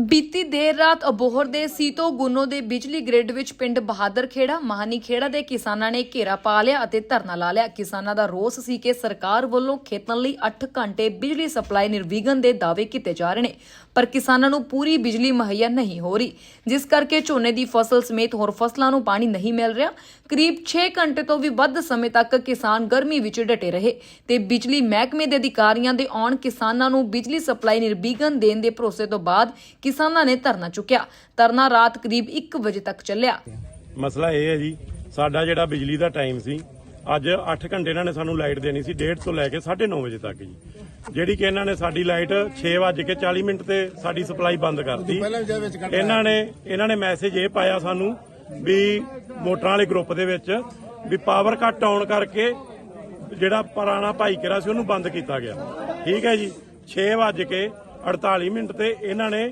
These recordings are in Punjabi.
ਬੀਤੀ ਦੇਰ ਰਾਤ ਅਬੋਹਰ ਦੇ ਸੀਤੋ ਗੁਨੋ ਦੇ ਬਿਜਲੀ ਗ੍ਰਿਡ ਵਿੱਚ ਪਿੰਡ ਬਹਾਦਰ ਖੇੜਾ ਮਹਾਨੀ ਖੇੜਾ ਦੇ ਕਿਸਾਨਾਂ ਨੇ ਘੇਰਾ ਪਾ ਲਿਆ ਅਤੇ ਧਰਨਾ ਲਾ ਲਿਆ। ਕਿਸਾਨਾਂ ਦਾ ਰੋਸ ਸੀ ਕਿ ਸਰਕਾਰ ਵੱਲੋਂ ਖੇਤਾਂ ਲਈ 8 ਘੰਟੇ ਬਿਜਲੀ ਸਪਲਾਈ ਨਿਰਵਿਘਨ ਦੇ ਦਾਅਵੇ ਕੀਤੇ ਜਾ ਰਹੇ ਨੇ। ਪਰ ਕਿਸਾਨਾਂ ਨੂੰ ਪੂਰੀ ਬਿਜਲੀ ਮੁਹੱਈਆ ਨਹੀਂ ਹੋ ਰਹੀ। ਜਿਸ ਕਰਕੇ ਝੋਨੇ ਦੀ ਫਸਲ ਸਮੇਤ ਹੋਰ ਫਸਲਾਂ ਨੂੰ ਪਾਣੀ ਨਹੀਂ ਮਿਲ ਰਿਹਾ। ਕਰੀਬ 6 ਘੰਟੇ ਤੋਂ ਵੀ ਵੱਧ ਸਮੇਂ ਤੱਕ ਕਿਸਾਨ ਗਰਮੀ ਵਿੱਚ ਡਟੇ ਰਹੇ ਤੇ ਬਿਜਲੀ ਮਹਿਕਮੇ ਦੇ ਅਧਿਕਾਰੀਆਂ ਦੇ ਆਉਣ ਕਿਸਾਨਾਂ ਨੂੰ ਬਿਜਲੀ ਸਪਲਾਈ ਨਿਰਵਿਘਨ ਦੇਣ ਦੇ ਭਰੋਸੇ ਤੋਂ ਬਾਅਦ ਕਿਸਾਨਾਂ ਨੇ ਧਰਨਾ ਚੁੱਕਿਆ। ਧਰਨਾ ਰਾਤ ਕਰੀਬ 1 ਵਜੇ ਤੱਕ ਚੱਲਿਆ। ਮਸਲਾ ਇਹ ਹੈ ਜੀ, ਸਾਡਾ ਜਿਹੜਾ ਬਿਜਲੀ ਦਾ ਟਾਈਮ ਸੀ ਅੱਜ 8 ਘੰਟੇ ਇਹਨਾਂ ਨੇ ਸਾਨੂੰ ਲਾਈਟ ਦੇਣੀ ਸੀ 1:30 ਤੋਂ ਲੈ ਕੇ 9:30 ਵਜੇ ਤੱਕ ਜੀ। ਜਿਹੜੀ ਕਿ ਇਹਨਾਂ ਨੇ ਸਾਡੀ ਲਾਈਟ 6:40 ਮਿੰਟ ਤੇ ਸਾਡੀ ਸਪਲਾਈ ਬੰਦ ਕਰਤੀ। ਇਹਨਾਂ ਨੇ ਇਹਨਾਂ ਨੇ ਮੈਸੇਜ ਇਹ ਪਾਇਆ ਸਾਨੂੰ ਵੀ ਮੋਟਰਾਂ ਵਾਲੇ ਗਰੁੱਪ ਦੇ ਵਿੱਚ ਵੀ ਪਾਵਰ ਕੱਟ ਆਉਣ ਕਰਕੇ ਜਿਹੜਾ ਪੁਰਾਣਾ ਭਾਈਕਰਾ ਸੀ ਉਹਨੂੰ ਬੰਦ ਕੀਤਾ ਗਿਆ। ਠੀਕ ਹੈ ਜੀ 6:48 ਮਿੰਟ ਤੇ ਇਹਨਾਂ ਨੇ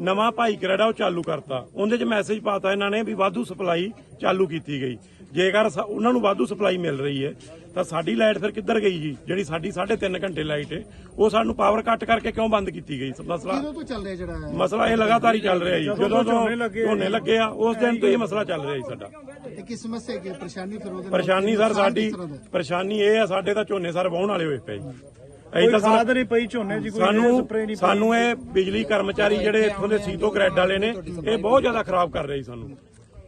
ਨਵਾਂ ਭਾਈ ਜਿਹੜਾ ਉਹ ਚਾਲੂ ਕਰਤਾ। ਉਹਦੇ 'ਚ ਮੈਸੇਜ ਪਾਤਾ ਇਹਨਾਂ ਨੇ ਵੀ ਵਾਧੂ ਸਪਲਾਈ ਚਾਲੂ ਕੀਤੀ ਗਈ। ਜੇਕਰ ਉਹਨਾਂ ਨੂੰ ਵਾਧੂ ਸਪਲਾਈ ਮਿਲ ਰਹੀ ਹੈ ਤਾਂ ਸਾਡੀ ਲਾਈਟ ਫਿਰ ਕਿੱਧਰ ਗਈ ਜੀ? ਜਿਹੜੀ ਸਾਡੀ 3.5 ਘੰਟੇ ਲਾਈਟ ਹੈ ਉਹ ਸਾਨੂੰ ਪਾਵਰ ਕੱਟ ਕਰਕੇ ਕਿਉਂ ਬੰਦ ਕੀਤੀ ਗਈ? ਮਸਲਾ ਕਦੋਂ ਤੋਂ ਚੱਲ ਰਿਹਾ ਜਿਹੜਾ ਹੈ ਮਸਲਾ ਇਹ ਲਗਾਤਾਰ ਹੀ ਚੱਲ ਰਿਹਾ ਜੀ। ਜਦੋਂ ਤੋਂ ਝੋਨੇ ਲੱਗੇ ਆ। ਉਸ ਦਿਨ ਤੋਂ ਇਹ ਮਸਲਾ ਚੱਲ ਰਿਹਾ ਜੀ ਸਾਡਾ। ਤੇ ਕੀ ਸਮੱਸਿਆ ਕੀ ਹੈ? ਪਰੇਸ਼ਾਨੀ ਫਿਰ ਉਹਦੇ ਨਾਲ ਪਰੇਸ਼ਾਨੀ ਸਰ ਸਾਡੀ ਕਿਸ ਤਰ੍ਹਾਂ ਦਾ? ਹੈ? ਪਰੇਸ਼ਾਨੀ ਇਹ ਆ ਸਾਡੇ ਤਾਂ ਝੋਨੇ ਸਰ ਵਾਹੁਣ ਵਾਲੇ ਹੋਏ ਪਏ ਜੀ। ਅਸੀਂ ਕੋਈ ਤਾਂ ਖਾਦ ਸਰ ਨਹੀਂ ਪਈ ਝੋਨੇ 'ਚ ਕੋਈ ਸਾਨੂੰ ਸਪਰੇ ਨਹੀਂ ਸਾਨੂੰ ਇਹ ਬਿਜਲੀ ਕਰਮਚਾਰੀ ਜਿਹੜੇ ਇੱਥੋਂ ਦੇ ਸੀਤੋ ਗ੍ਰੈਡ ਵਾਲੇ ਨੇ ਇਹ ਬਹੁਤ ਜ਼ਿਆਦਾ ਖਰਾਬ ਕਰ ਰਹੇ ਜੀ ਸਾਨੂੰ।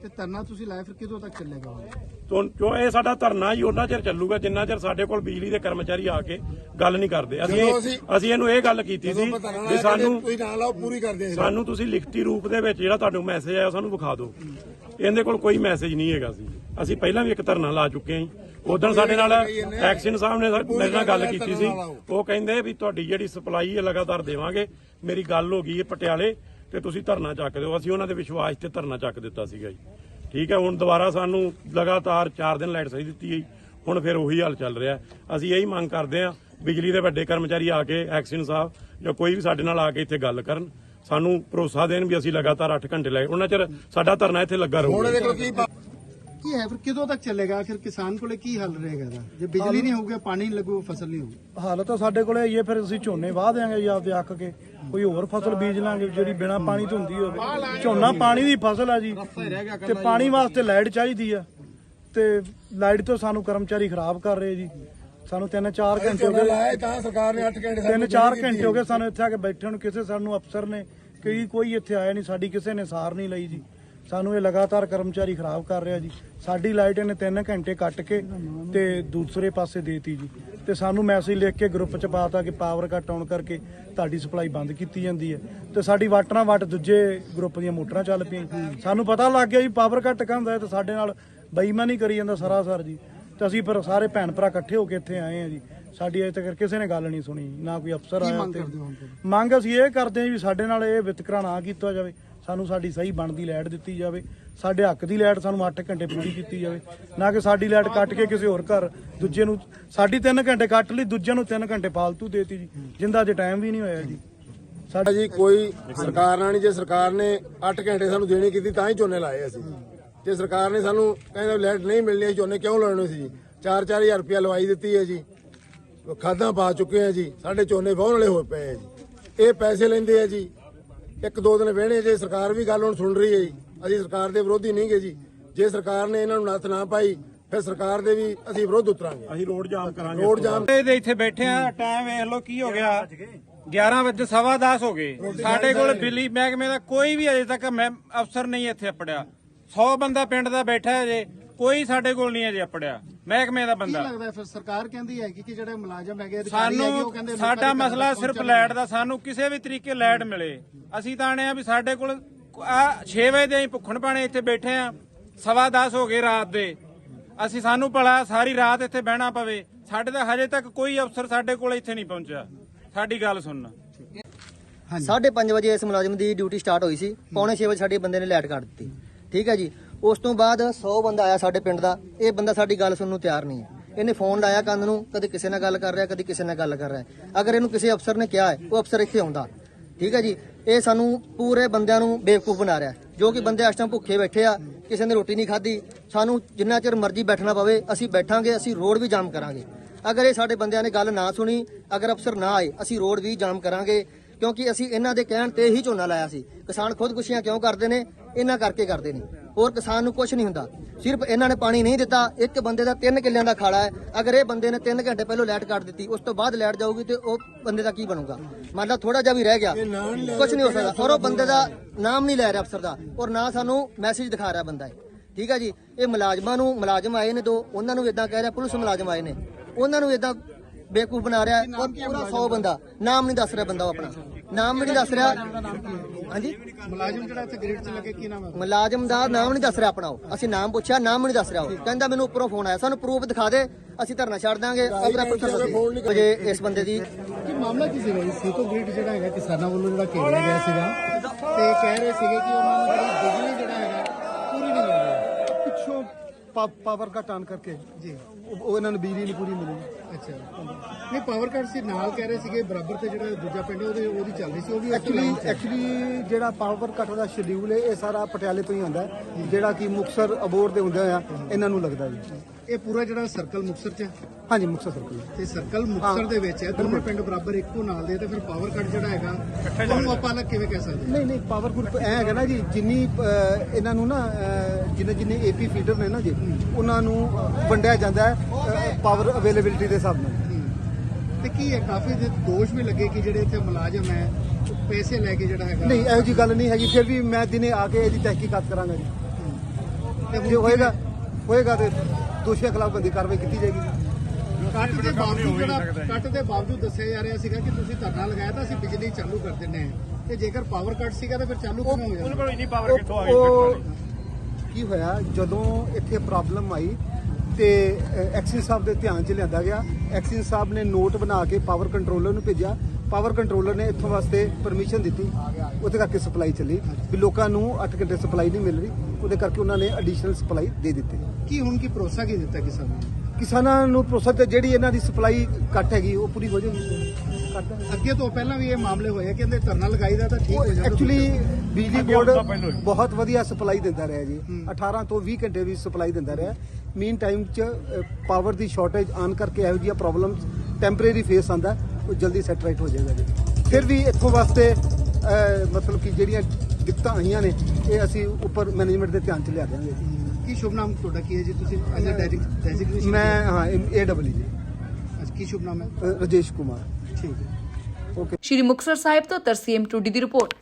ਤੇ ਧਰਨਾ ਤੁਸੀਂ ਲਾਇਆ ਫਿਰ ਕਿਦੋਂ ਤੱਕ ਚੱਲੇਗਾ? ਤੋਂ ਜੋ ਇਹ ਸਾਡਾ ਧਰਨਾ ਹੀ ਉਹਨਾਂ ਚਿਰ ਚੱਲੂਗਾ ਜਿੰਨਾ ਚਿਰ ਸਾਡੇ ਕੋਲ ਬਿਜਲੀ ਦੇ ਕਰਮਚਾਰੀ ਆ ਕੇ ਗੱਲ ਨਹੀਂ ਕਰਦੇ। ਅਸੀਂ ਅਸੀਂ ਇਹਨੂੰ ਇਹ ਗੱਲ ਕੀਤੀ ਸੀ ਵੀ ਸਾਨੂੰ ਤੁਸੀਂ ਨਾਲ ਆਓ ਪੂਰੀ ਕਰਦੇ ਸਾਨੂੰ ਤੁਸੀਂ ਲਿਖਤੀ ਰੂਪ ਦੇ ਵਿੱਚ ਜਿਹੜਾ ਤੁਹਾਨੂੰ ਮੈਸੇਜ ਆਇਆ ਸਾਨੂੰ ਵਿਖਾ ਦਿਓ। ਇਹਦੇ ਕੋਲ ਕੋਈ ਮੈਸੇਜ ਨਹੀਂ ਹੈਗਾ ਸੀ। ਅਸੀਂ ਪਹਿਲਾਂ ਵੀ ਇੱਕ ਧਰਨਾ ਲਾ ਚੁੱਕੇ ਹਾਂ ਉਦੋਂ ਸਾਡੇ ਨਾਲ ਐਕਸ਼ਨ ਸਾਹਿਬ ਨੇ ਮੇਰੇ ਨਾਲ ਗੱਲ ਕੀਤੀ ਸੀ। ਉਹ ਕਹਿੰਦੇ ਵੀ ਤੁਹਾਡੀ ਜਿਹੜੀ ਸਪਲਾਈ ਹੈ ਲਗਾਤਾਰ ਦੇਵਾਂਗੇ। ਮੇਰੀ ਗੱਲ ਹੋ ਗਈ ਹੈ ਪਟਿਆਲੇ ਤੇ ਤੁਸੀਂ ਧਰਨਾ ਚੱਕ ਦਿਓ। ਅਸੀਂ ਉਹਨਾਂ ਦੇ ਵਿਸ਼ਵਾਸ ਤੇ ਧਰਨਾ ਚੱਕ ਦਿੱਤਾ ਸੀਗਾ ਜੀ। ਠੀਕ ਹੈ ਹੁਣ ਦੁਬਾਰਾ ਸਾਨੂੰ ਲਗਾਤਾਰ 4 ਦਿਨ ਲਾਈਟ ਸਹੀ ਦਿੱਤੀ ਹੈ ਜੀ। ਹੁਣ ਫਿਰ ਉਹੀ ਹਾਲ ਚੱਲ ਰਿਹਾ। ਅਸੀਂ ਇਹੀ ਮੰਗ ਕਰਦੇ ਹਾਂ ਬਿਜਲੀ ਦੇ ਵੱਡੇ ਕਰਮਚਾਰੀ ਆ ਕੇ ਐਕਸ਼ਨ ਸਾਹਿਬ ਜਾਂ ਕੋਈ ਵੀ ਸਾਡੇ ਨਾਲ ਆ ਕੇ ਇੱਥੇ ਗੱਲ ਕਰਨ। ਸਾਨੂੰ ਭਰੋਸਾ ਦੇਣ ਵੀ ਅਸੀਂ ਲਗਾਤਾਰ 8 ਘੰਟੇ ਲਾਏ। ਉਹਨਾਂ ਚਿਰ ਸਾਡਾ ਧਰਨਾ ਇੱਥੇ ਲੱਗਾ ਰਹੂਗਾ। ਕੀ ਹੈ? ਫਿਰ ਕਿਦੋਂ ਤੱਕ ਚੱਲੇਗਾ? ਫਿਰ ਕਿਸਾਨ ਕੋਲੇ ਕੀ ਹੱਲ ਰਹੇਗਾ ਇਹਦਾ? ਜੇ ਬਿਜਲੀ ਨਹੀਂ ਹੋਊਗਾ ਪਾਣੀ ਨਹੀਂ ਲੱਗੂ ਫਸਲ ਨਹੀਂ ਹੋਊਗੀ। ਹਾਲਤ ਤਾਂ ਸਾਡੇ ਕੋਲੇ ਇਹ ਫਿਰ ਅਸੀਂ ਝੋਨੇ ਵਾਹ ਦਿਆਂਗੇ ਜੀ ਆਪਦੇ ਅੱਕ ਕੇ। ਕੋਈ ਹੋਰ ਫਸਲ ਬੀਜ ਲਾਂਗੇ ਜਿਹੜੀ ਬਿਨਾ ਪਾਣੀ ਤੋਂ ਹੁੰਦੀ ਹੋਵੇ। ਝੋਨਾ ਪਾਣੀ ਦੀ ਫਸਲ ਆ ਜੀ। ਤੇ ਪਾਣੀ ਵਾਸਤੇ ਲਾਈਟ ਚਾਹੀਦੀ ਆ। ਤੇ ਲਾਈਟ ਤੋਂ ਸਾਨੂੰ ਕਰਮਚਾਰੀ ਖਰਾਬ ਕਰ ਰਹੇ ਜੀ। ਸਾਨੂੰ 3-4 ਘੰਟੇ ਹੋ ਗਏ। ਤਾਂ ਸਰਕਾਰ ਨੇ 8 ਘੰਟੇ ਸਾਨੂੰ 3-4 ਘੰਟੇ ਹੋ ਗਏ ਸਾਨੂੰ ਇੱਥੇ ਆ ਕੇ ਬੈਠੇ ਨੂੰ ਕਿਸੇ ਸਾਨੂੰ ਅਫਸਰ ਨੇ ਕਈ ਕੋਈ ਇੱਥੇ ਆਇਆ ਨਹੀਂ ਸਾਡੀ ਕਿਸੇ ਨੇ ਸਾਰ ਨਹੀਂ ਲਈ ਜੀ। ਸਾਨੂੰ ਇਹ ਲਗਾਤਾਰ ਕਰਮਚਾਰੀ ਖਰਾਬ ਕਰ ਰਿਹਾ ਜੀ। ਸਾਡੀ ਲਾਈਟ ਇਹਨੇ 3 ਘੰਟੇ ਕੱਟ ਕੇ ਤੇ ਦੂਸਰੇ ਪਾਸੇ ਦੇਤੀ ਜੀ। ਤੇ ਸਾਨੂੰ ਮੈਸੇਜ ਲਿਖ ਕੇ ਗਰੁੱਪ ਚ ਪਾਤਾ ਕਿ ਪਾਵਰ ਕੱਟ ਆਉਣ ਕਰਕੇ ਤੁਹਾਡੀ ਸਪਲਾਈ ਬੰਦ ਕੀਤੀ ਜਾਂਦੀ ਹੈ। ਤੇ ਸਾਡੀ ਵਾਟਰਾਂ ਵਾਟ ਦੂਜੇ ਗਰੁੱਪ ਦੀਆਂ ਮੋਟਰਾਂ ਚੱਲ ਪਈਆਂ। ਸਾਨੂੰ ਪਤਾ ਲੱਗ ਗਿਆ ਜੀ ਪਾਵਰ ਕੱਟ ਕਹਿੰਦਾ ਹੈ ਤੇ ਸਾਡੇ ਨਾਲ ਬੇਈਮਾਨੀ ਕਰੀ ਜਾਂਦਾ ਸਰਾਸਰ ਜੀ। ਤੇ ਅਸੀਂ ਫਿਰ ਸਾਰੇ ਭੈਣ ਭਰਾ ਇਕੱਠੇ ਹੋ ਕੇ ਇੱਥੇ ਆਏ ਆ ਜੀ। ਸਾਡੀ ਅਜੇ ਤੱਕ ਕਿਸੇ ਨੇ ਗੱਲ ਨਹੀਂ ਸੁਣੀ ਨਾ ਕੋਈ ਅਫਸਰ ਆਇਆ ਮੰਗ ਤੇ ਅਸੀਂ ਇਹ ਕਰਦੇ ਹਾਂ ਵੀ ਸਾਡੇ ਨਾਲ ਇਹ ਵਿਤਕਰਾ ਨਾ ਕੀਤਾ ਜਾਵੇ। ਸਾਨੂੰ ਸਾਡੀ ਸਹੀ ਬਣਦੀ ਲਾਈਟ ਦਿੱਤੀ ਜਾਵੇ, ਸਾਡੇ ਹੱਕ ਦੀ ਲਾਈਟ ਸਾਨੂੰ 8 ਘੰਟੇ ਪੂਰੀ ਕੀਤੀ ਜਾਵੇ, ਨਾ ਕਿ ਸਾਡੀ ਲਾਈਟ ਕੱਟ ਕੇ ਕਿਸੇ ਹੋਰ ਘਰ ਦੂਜੇ ਨੂੰ, ਸਾਡੀ 3 ਘੰਟੇ ਕੱਟ ਲਈ, ਦੂਜਿਆਂ ਨੂੰ 3 ਘੰਟੇ ਫਾਲਤੂ ਦੇਤੀ ਜੀ, ਜਿੰਦਾ ਅਜੇ ਟਾਈਮ ਵੀ ਨਹੀਂ ਹੋਇਆ ਜੀ। ਸਾਡਾ ਜੀ ਕੋਈ ਸਰਕਾਰ ਨਾਲ ਨਹੀਂ, ਜੇ ਸਰਕਾਰ ਨੇ 8 ਘੰਟੇ ਸਾਨੂੰ ਦੇਣੀ ਕੀਤੀ, ਤਾਂ ਹੀ ਝੋਨੇ ਲਾਏ ਅਸੀਂ। ਜੇ ਸਰਕਾਰ ਨੇ ਸਾਨੂੰ ਕਹਿੰਦਾ ਲਾਈਟ ਨਹੀਂ ਮਿਲਣੀ, ਅਸੀਂ ਝੋਨੇ ਕਿਉਂ ਲਾਉਣੇ ਸੀ ਜੀ? 4-4000 ਰੁਪਇਆ ਲਵਾਈ ਦਿੱਤੀ ਹੈ ਜੀ। ਖਾਦਾਂ ਪਾ ਚੁੱਕੇ ਆ ਜੀ, ਸਾਡੇ ਝੋਨੇ ਵਾਹੁਣ ਵਾਲੇ ਹੋ ਪਏ ਆ ਜੀ। ਇਹ ਪੈਸੇ ਲੈਂਦੇ ਆ ਜੀ। ਇੱਕ ਦੋ ਦਿਨ ਵਹਿਣੇ ਜੇ ਸਰਕਾਰ ਵੀ ਗੱਲ ਹੁਣ ਸੁਣ ਰਹੀ ਹੈ ਜੀ। ਅਸੀਂ ਸਰਕਾਰ ਦੇ ਵਿਰੋਧੀ ਨਹੀਂ ਗੇ ਜੀ। ਜੇ ਸਰਕਾਰ ਨੇ ਇਹਨਾਂ ਨੂੰ ਨੱਥ ਨਾ ਪਾਈ ਫਿਰ ਸਰਕਾਰ ਦੇ ਵੀ ਅਸੀਂ ਵਿਰੋਧ ਉਤਰਾਂਗੇ। ਅਸੀਂ ਰੋਡ ਜਾਮ ਕਰਾਂਗੇ ਰੋਡ ਜਾਮ ਦੇ ਇੱਥੇ ਬੈਠੇ ਆ ਟਾਈਮ ਵੇਖ ਲਓ ਕੀ ਹੋ ਗਿਆ। 11 ਵਜੇ ਸਵਾ 10 ਹੋ ਗਏ। ਸਾਡੇ ਕੋਲ ਬਿਜਲੀ ਮਹਿਕਮੇ ਦਾ ਕੋਈ ਵੀ ਅਜੇ ਤੱਕ ਮੈਂ- ਅਫਸਰ ਨਹੀਂ ਇੱਥੇ ਅਪੜਿਆ। 100 ਬੰਦਾ ਪਿੰਡ ਦਾ ਬੈਠਾ ਹੈ ਜੇ ਕੋਈ ਸਾਡੇ ਕੋਲ ਨਹੀਂ ਅਜੇ ਅਪੜਿਆ। ਮਹਿਕਮੇ ਦਾ ਕੀ ਬੰਦਾ। ਲੱਗਦਾ ਹੈ ਫਿਰ ਸਰਕਾਰ ਕਹਿੰਦੀ ਹੈ ਕਿ ਕਿ ਜਿਹੜੇ ਮੁਲਾਜ਼ਮ ਹੈਗੇ ਅਧਿਕਾਰੀ ਹੈਗੇ ਉਹ ਕਹਿੰਦੇ ਲੋਕਾਂ ਸਾਡਾ ਦੇ ਘਰ ਮਸਲਾ ਤੱਕ ਸਿਰਫ ਪਹੁੰਚਣ ਲਾਈਟ ਦਾ ਸਾਨੂੰ ਕਿਸੇ ਵੀ ਤਰੀਕੇ ਲਾਈਟ ਮਿਲੇ। ਅਸੀਂ ਤਾਂ ਆਣੇ ਆ ਵੀ ਸਾਡੇ ਕੋਲ ਆ 6 ਵਜੇ ਦੇ ਅਸੀਂ ਭੁੱਖਣ ਪਾਣੇ ਇੱਥੇ ਬੈਠੇ ਆ ਸਵਾ 10 ਹੋ ਗਏ ਰਾਤ ਦੇ। ਅਸੀਂ ਸਾਨੂੰ ਭਲਾ ਸਾਰੀ ਰਾਤ ਇੱਥੇ ਬਹਿਣਾ ਪਵੇ। ਸਾਡੇ ਤਾਂ ਹਜੇ ਤੱਕ ਕੋਈ ਅਫਸਰ ਸਾਡੇ ਕੋਲ ਇੱਥੇ ਨਹੀਂ ਪਹੁੰਚਿਆ। ਸਾਡੀ ਗੱਲ ਸੁਣਨਾ। ਸਾਢੇ ਪੰਜ ਵਜੇ ਇਸ ਮੁਲਾਜ਼ਮ ਦੀ ਡਿਊਟੀ ਸਟਾਰਟ ਹੋਈ ਸੀ। ਪੌਣੇ 6 ਵਜੇ ਸਾਡੇ ਬੰਦੇ ਨੇ ਲਾਈਟ ਕੱਟ ਦਿੱਤੀ। ਠੀਕ ਹੈ ਜੀ। ਉਸ ਤੋਂ ਬਾਅਦ 100 ਬੰਦਾ ਆਇਆ ਸਾਡੇ ਪਿੰਡ ਦਾ, ਇਹ ਬੰਦਾ ਸਾਡੀ ਗੱਲ ਸੁਣਨ ਨੂੰ ਤਿਆਰ ਨਹੀਂ ਹੈ। ਇਹਨੇ ਫੋਨ ਲਾਇਆ ਕੰਨ ਨੂੰ, ਕਦੇ ਕਿਸੇ ਨਾਲ ਗੱਲ ਕਰ ਰਿਹਾ, ਕਦੇ ਕਿਸੇ ਨਾਲ ਗੱਲ ਕਰ ਰਿਹਾ ਅਗਰ ਇਹਨੂੰ ਕਿਸੇ ਅਫਸਰ ਨੇ ਕਿਹਾ ਹੈ, ਉਹ ਅਫਸਰ ਇੱਥੇ ਆਉਂਦਾ। ਠੀਕ ਹੈ ਜੀ? ਇਹ ਸਾਨੂੰ ਪੂਰੇ ਬੰਦਿਆਂ ਨੂੰ ਬੇਵਕੂਫ ਬਣਾ ਰਿਹਾ ਜੋ ਕਿ ਬੰਦੇ ਇਸ ਟਾਈਮ ਭੁੱਖੇ ਬੈਠੇ ਆ, ਕਿਸੇ ਨੇ ਰੋਟੀ ਨਹੀਂ ਖਾਧੀ, ਸਾਨੂੰ ਜਿੰਨਾ ਚਿਰ ਮਰਜ਼ੀ ਬੈਠਣਾ ਪਵੇ, ਅਸੀਂ ਬੈਠਾਂਗੇ, ਅਸੀਂ ਰੋਡ ਵੀ ਜਾਮ ਕਰਾਂਗੇ। ਅਗਰ ਇਹ ਸਾਡੇ ਬੰਦਿਆਂ ਨੇ ਗੱਲ ਨਾ ਸੁਣੀ, ਅਗਰ ਅਫਸਰ ਨਾ ਆਏ, ਅਸੀਂ ਰੋਡ ਵੀ ਜਾਮ ਕਰਾਂਗੇ। ਕਿਉਂਕਿ ਅਸੀਂ ਇਹਨਾਂ ਦੇ ਕਹਿਣ ਤੇ ਹੀ ਝੋਨਾ ਲਾਇਆ ਸੀ। ਕਿਸਾਨ ਖੁਦਕੁਸ਼ੀਆਂ ਕਿਉਂ ਕਰਦੇ ਨੇ? ਇਹਨਾਂ ਕਰਕੇ ਕਰਦੇ ਨੇ। ਹੋਰ ਕਿਸਾਨ ਨੂੰ ਕੁਝ ਨਹੀਂ ਹੁੰਦਾ। ਸਿਰਫ ਇਹਨਾਂ ਨੇ ਪਾਣੀ ਨਹੀਂ ਦਿੱਤਾ ਇੱਕ ਬੰਦੇ ਦਾ 3 ਕਿੱਲਿਆਂ ਦਾ ਖਾਲਾ ਹੈ। ਅਗਰ ਇਹ ਬੰਦੇ ਨੇ 3 ਘੰਟੇ ਪਹਿਲਾਂ ਲਾਈਟ ਕੱਟ ਦਿੱਤੀ ਉਸ ਤੋਂ ਬਾਅਦ ਲਾਈਟ ਜਾਊਗੀ ਤੇ ਉਹ ਬੰਦੇ ਦਾ ਕੀ ਬਣੂਗਾ? ਮੰਨ ਲਾ ਥੋੜਾ ਜਿਹਾ ਵੀ ਰਹਿ ਗਿਆ। ਕੁਝ ਨਹੀਂ ਹੋ ਸਕਦਾ। ਔਰ ਉਹ ਬੰਦੇ ਦਾ ਨਾਮ ਨਹੀਂ ਲੈ ਰਿਹਾ ਅਫਸਰ ਦਾ। ਔਰ ਨਾ ਸਾਨੂੰ ਮੈਸੇਜ ਦਿਖਾ ਰਿਹਾ ਬੰਦਾ ਠੀਕ ਹੈ ਜੀ? ਇਹ ਮੁਲਾਜ਼ਮਾਂ ਨੂੰ ਮੁਲਾਜ਼ਮ ਆਏ ਨੇ ਦੋ। ਉਹਨਾਂ ਨੂੰ ਇਦਾਂ ਕਹਿ ਰਿਹਾ ਪੁਲਿਸ ਮੁਲਾਜ਼ਮ ਆਏ ਨੇ। ਉਹਨਾਂ ਨੂੰ ਇਦਾਂ ਬੇਵਕੂਫ ਬਣਾ ਰਿਹਾ। ਔਰ ਪੂਰਾ 100 ਬੰਦਾ। ਨਾਮ ਨਹੀਂ ਦੱਸ ਰਿਹਾ ਬੰਦਾ ਉਹ ਆਪਣਾ। ਨਾਮ ਵੀ ਨਹੀਂ ਦੱਸ ਰਿਹਾ। ਹਾਂਜੀ? ਮੁਲਾਜ਼ਮ ਜਿਹੜਾ ਇੱਥੇ ਗ੍ਰਿਡ 'ਚ ਲੱਗੇ ਕੀ ਨਾਮ ਹੈ? ਮੁਲਾਜ਼ਮ ਦਾ ਨਾਮ ਨਹੀਂ ਦੱਸ ਰਿਹਾ ਆਪਣਾ ਉਹ। ਅਸੀਂ ਨਾਮ ਪੁੱਛਿਆ ਨਾਮ ਨਹੀਂ ਦੱਸ ਰਿਹਾ ਉਹ। ਕਹਿੰਦਾ ਮੈਨੂੰ ਉੱਪਰੋਂ ਫੋਨ ਆਇਆ। ਸਾਨੂੰ ਪ੍ਰੂਫ ਦਿਖਾ ਦੇ ਅਸੀਂ ਧਰਨਾ ਛੱਡ ਦਾਂਗੇ। ਆਪਣਾ ਪੁੱਛਣ ਵਜੇ ਇਸ ਬੰਦੇ ਦੀ ਕੀ ਮਾਮਲਾ ਕੀ ਸੀਗਾ ਜੀ? ਸੀਤੋ ਗ੍ਰਿਡ ਜਿਹੜਾ ਹੈਗਾ ਕਿਸਾਨਾਂ ਵੱਲੋਂ ਜਿਹੜਾ ਘੇਰਿਆ ਗਿਆ ਸੀਗਾ। ਤੇ ਕਹਿ ਰਹੇ ਸੀਗੇ ਕਿ ਉਹਨਾਂ ਨੂੰ ਜਿਹੜੀ ਬਿਜਲੀ ਜਿਹੜਾ ਹੈਗਾ ਪੂਰੀ ਨਹੀਂ ਮਿਲ ਰਹੀ। ਪਿੱਛੋਂ ਪਾਵਰ ਕੱਟ ਆਨ ਕਰਕੇ। ਜੀ। ਉਹ ਇਹਨਾਂ ਨੂੰ ਬਿਜਲੀ ਨਹੀਂ ਪੂਰੀ ਮਿਲੀ ਅੱਛਾ। ਨਹੀਂ ਪਾਵਰ ਕੱਟ ਸੀ ਨਾਲ ਕਹਿ ਰਹੇ ਸੀਗੇ ਬਰਾਬਰ ਤੇ ਜਿਹੜਾ ਦੂਜਾ ਪਿੰਡ ਹੈ ਉਹਦੇ ਉਹਦੀ ਚੱਲ ਰਹੀ ਸੀ ਉਹ ਵੀ ਐਕਚੁਅਲੀ ਐਕਚੁਅਲੀ ਜਿਹੜਾ ਪਾਵਰ ਕੱਟ ਦਾ ਸ਼ਡਿਊਲ ਹੈ ਇਹ ਸਾਰਾ ਪਟਿਆਲੇ ਤੋਂ ਹੀ ਆਉਂਦਾ ਹੈ। ਜਿਹੜਾ ਕਿ ਮੁਕਸਰ ਅਬੋਰ ਦੇ ਹੁੰਦੇ ਆ ਇਹਨਾਂ ਨੂੰ ਲੱਗਦਾ ਜੀ। ਇਹ ਪੂਰਾ ਜਿਹੜਾ ਸਰਕਲ ਮੁਕਸਰ 'ਚ ਹਾਂਜੀ ਮੁਕਸਰ ਸਰਕਲ ਤੇ ਸਰਕਲ ਮੁਕਸਰ ਦੇ ਵਿੱਚ ਹੈ ਦੋਵੇਂ ਪਿੰਡ ਬਰਾਬਰ ਇੱਕੋ ਨਾਲ ਦੇ ਤੇ ਫਿਰ ਪਾਵਰ ਕੱਟ ਜਿਹੜਾ ਹੈਗਾ ਉਹਨੂੰ ਆਪਾਂ ਅਲੱਗ ਕਿਵੇਂ ਕਹਿ ਸਕਦੇ ਨਹੀਂ ਨਹੀਂ ਪਾਵਰ ਗਰੁੱਪ ਐ ਹੈਗਾ ਨਾ ਜੀ ਜਿੰਨੀ ਇਹਨਾਂ ਨੂੰ ਨਾ ਜਿੰਨੇ ਜਿੰਨੇ ਏਪੀ ਫੀਡਰ ਨੇ ਨਾ ਜੀ ਉਹਨਾਂ ਨੂੰ ਵੰਡਿਆ ਜਾਂਦਾ ਹੈ ਪਾਵਰ ਅਵੇਲੇਬਿਲਿਟੀ ਦੇ ਹਿਸਾਬ ਨਾਲ। ਤੇ ਕੀ ਹੈ ਕਾਫੀ ਦੇ ਦੋਸ਼ ਵੀ ਲੱਗੇ ਕਿ ਜਿਹੜੇ ਇੱਥੇ ਮੁਲਾਜ਼ਮ ਹੈ ਪੈਸੇ ਲੈ ਕੇ ਜਿਹੜਾ ਹੈਗਾ ਨਹੀਂ ਇਹੋ ਜੀ ਗੱਲ ਨਹੀਂ ਹੈਗੀ ਫਿਰ ਵੀ ਮੈਂ ਦਿਨੇ ਆ ਕੇ ਇਹਦੀ ਤਹਿਕੀਕਾਤ ਕਰਾਂਗਾ ਜੀ। ਤੇ ਜੇ ਹੋਏਗਾ ਹੋਏਗਾ ਤੇ ਦੋਸ਼ੀਆਂ ਖਿਲਾਫ ਬੰਦੀ ਕਾਰਵਾਈ ਕੀਤੀ ਜਾਏਗੀ ਕੱਟ ਦੇ ਬਾਵਜੂਦ ਜਿਹੜਾ ਕੱਟ ਦੇ ਬਾਵਜੂਦ ਦੱਸਿਆ ਜਾ ਰਿਹਾ ਸੀਗਾ ਕਿ ਤੁਸੀਂ ਧਰਨਾ ਲਗਾਇਆ ਤਾਂ ਅਸੀਂ ਬਿਜਲੀ ਚਾਲੂ ਕਰ ਦਿੰਨੇ ਆ ਤੇ ਜੇਕਰ ਪਾਵਰ ਕੱਟ ਸੀਗਾ ਤਾਂ ਫਿਰ ਚਾਲੂ ਕਿਵੇਂ ਹੋ ਜਾਂਦਾ? ਉਹ- ਉਹ ਕੀ ਹੋਇਆ ਜਦੋਂ ਇੱਥੇ ਪ੍ਰੋਬਲਮ ਆਈ ਤੇ ਐਕਸਿਸ ਸਾਹਿਬ ਦੇ ਧਿਆਨ 'ਚ ਲਿਆਂਦਾ ਗਿਆ। ਐਕਸਿਸ ਸਾਹਿਬ ਨੇ ਨੋਟ ਬਣਾ ਕੇ ਪਾਵਰ ਕੰਟਰੋਲਰ ਨੂੰ ਭੇਜਿਆ। ਪਾਵਰ ਕੰਟਰੋਲਰ ਨੇ ਇੱਥੋਂ ਵਾਸਤੇ ਪਰਮਿਸ਼ਨ ਦਿੱਤੀ। ਉਹਦੇ ਕਰਕੇ ਸਪਲਾਈ ਚੱਲੀ। ਵੀ ਲੋਕਾਂ ਨੂੰ 8 ਘੰਟੇ ਸਪਲਾਈ ਨਹੀਂ ਮਿਲ ਰਹੀ। ਉਹਦੇ ਕਰਕੇ ਉਹਨਾਂ ਨੇ ਐਡੀਸ਼ਨਲ ਸਪਲਾਈ ਦੇ ਦਿੱਤੀ। ਕੀ ਹੁਣ ਕੀ ਭਰੋਸਾ ਕੀ ਦਿੱਤਾ ਕਿਸਾਨਾਂ ਨੂੰ? ਕਿਸਾਨਾਂ ਨੂੰ ਪ੍ਰੋਸੈਸ ਤੇ ਜਿਹੜੀ ਇਹਨਾਂ ਦੀ ਸਪਲਾਈ ਘੱਟ ਹੈਗੀ ਉਹ ਪੂਰੀ ਹੋ ਜਾਏਗੀ ਦਾਂਗੇ ਅੱਗੇ ਤੋਂ ਪਹਿਲਾਂ ਵੀ ਇਹ ਮਾਮਲੇ ਹੋਏ ਆ ਕਿ ਇਹਦੇ ਧਰਨਾ ਲਗਾਈਦਾ ਤਾਂ ਠੀਕ ਹੋ ਜਾਂਦਾ ਐਕਚੁਅਲੀ ਬਿਜਲੀ ਬੋਰਡ ਬਹੁਤ ਵਧੀਆ ਸਪਲਾਈ ਦਿੰਦਾ ਰਿਹਾ ਜੀ। 18 ਤੋਂ 20 ਘੰਟੇ ਵੀ ਸਪਲਾਈ ਦਿੰਦਾ ਰਿਹਾ। ਮੀਨ ਟਾਈਮ ਚ ਪਾਵਰ ਦੀ ਸ਼ਾਰਟੇਜ ਆਨ ਕਰਕੇ ਇਹੋ ਜਿਹੀਆਂ ਪ੍ਰੋਬਲਮਸ ਟੈਂਪਰੇਰੀ ਫੇਸ ਆਂਦਾ ਉਹ ਜਲਦੀ ਸੈਟਰਾਈਟ ਹੋ ਜਾਏਗਾ ਜੀ। ਫਿਰ ਵੀ ਇੱਥੋਂ ਵਾਸਤੇ ਮਤਲਬ ਕਿ ਜਿਹੜੀਆਂ ਦਿੱਕਤਾਂ ਆਈਆਂ ਨੇ ਇਹ ਅਸੀਂ ਉੱਪਰ ਮੈਨੇਜਮੈਂਟ ਦੇ ਧਿਆਨ ਚ ਲਿਆ ਦਿਆਂਗੇ ਕੀ ਸ਼ੁਭ ਨਾਮ ਤੁਹਾਡਾ? ਕੀ ਹੈ ਜੀ ਤੁਸੀਂ? ਐਜ਼ ਅ ਡੈਜ਼ਿਗਨੇਸ਼ਨ ਮੈਂ ਹਾਂ ਏ ਡਬਲ ਜੀ। ਕੀ ਸ਼ੁਭ ਨਾਮ ਹੈ? ਰਾਜੇਸ਼ ਕੁਮਾਰ। ਠੀਕ ਹੈ। ਓਕੇ ਸ਼੍ਰੀ ਮੁਕਤਸਰ ਸਾਹਿਬ ਤੋਂ ਤਰਸੀਮ ਟੂਡੀ ਦੀ ਰਿਪੋਰਟ।